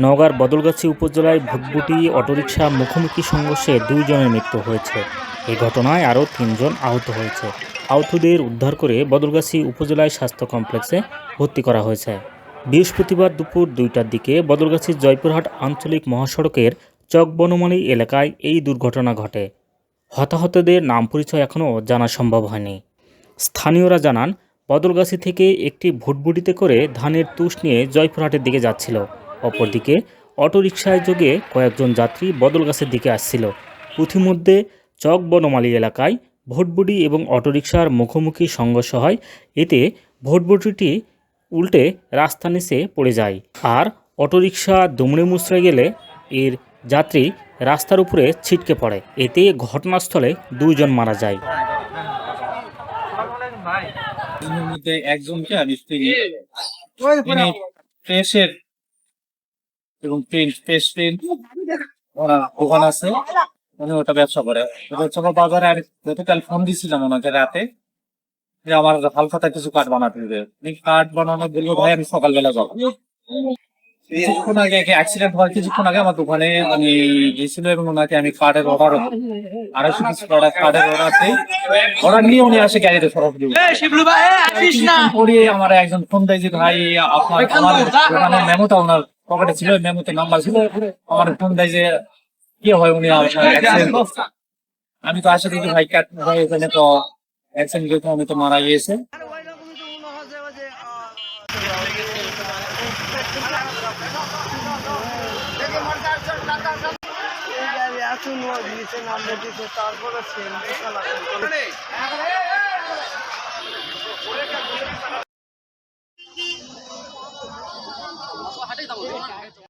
নওগাঁর বদলগাছি উপজেলায় ভুটভুটি অটোরিকশা মুখোমুখি সংঘর্ষে দুইজনের মৃত্যু হয়েছে। এই ঘটনায় আরও তিনজন আহত হয়েছে। আহতদের উদ্ধার করে বদলগাছি উপজেলায় স্বাস্থ্য কমপ্লেক্সে ভর্তি করা হয়েছে। বৃহস্পতিবার দুপুর দুইটার দিকে বদলগাছির জয়পুরহাট আঞ্চলিক মহাসড়কের চকবনমালী এলাকায় এই দুর্ঘটনা ঘটে। হতাহতদের নাম পরিচয় এখনও জানা সম্ভব হয়নি। স্থানীয়রা জানান বদলগাছি থেকে একটি ভুটভুটিতে করে ধানের তুষ নিয়ে জয়পুরহাটের দিকে যাচ্ছিল। অপরদিকে অটোরিকশায় যোগে কয়েকজন যাত্রী বদলগাছের দিকে আসছিল। পুঁথিমধ্যে চক বনমালী এলাকায় ভোটবুটি এবং অটোরিকশার মুখোমুখি সংঘর্ষ হয়। এতে ভোটবুটিটি উল্টে রাস্তা নিচে পড়ে যায়। আর অটোরিকশা দুমড়ে মুচড়ে গেলে এর যাত্রী রাস্তার উপরে ছিটকে পড়ে। এতে ঘটনাস্থলে দুইজন মারা যায়। এর মধ্যে একজনকে আমি স্ত্রী তিনি প্রেসের এবং প্রিন্ট প্রেস প্রিন্ট ওনার দোকান আছে। উনি ওটা ব্যবসা করে। ব্যবসা করে বাজারে আর গতকাল ফোন দিয়েছিলাম ওনাকে রাতে যে আমার হালখাতা কিছু কাঠ বানাতে দেবে কার্ড কাঠ বানানো বলব ভাই আমি সকালবেলা যাব। কিছুক্ষণ আগে অ্যাক্সিডেন্ট হওয়ার কিছুক্ষণ আগে আমার দোকানে আমি গেছিল এবং ওনাকে আমি কার্ডের অর্ডার আড়াইশো প্রোডাক্ট কার্ডের অর্ডার দিই। অর্ডার নিয়ে উনি আসে দিব পরে আমার একজন ফোন দেয় যে ভাই আপনার আমার দোকানের মেমোটা ওনার পকেটে ছিল মেমোতে নাম্বার ছিল। আমার ফোন দেয় যে কি হয় উনি আমি তো আসে দেখি ভাই কাট ভাই এখানে তো অ্যাক্সিডেন্ট আমি তো মারা গিয়েছে। আসুন নিচে নামবে দিতে তারপরে সেল হাটে যাব।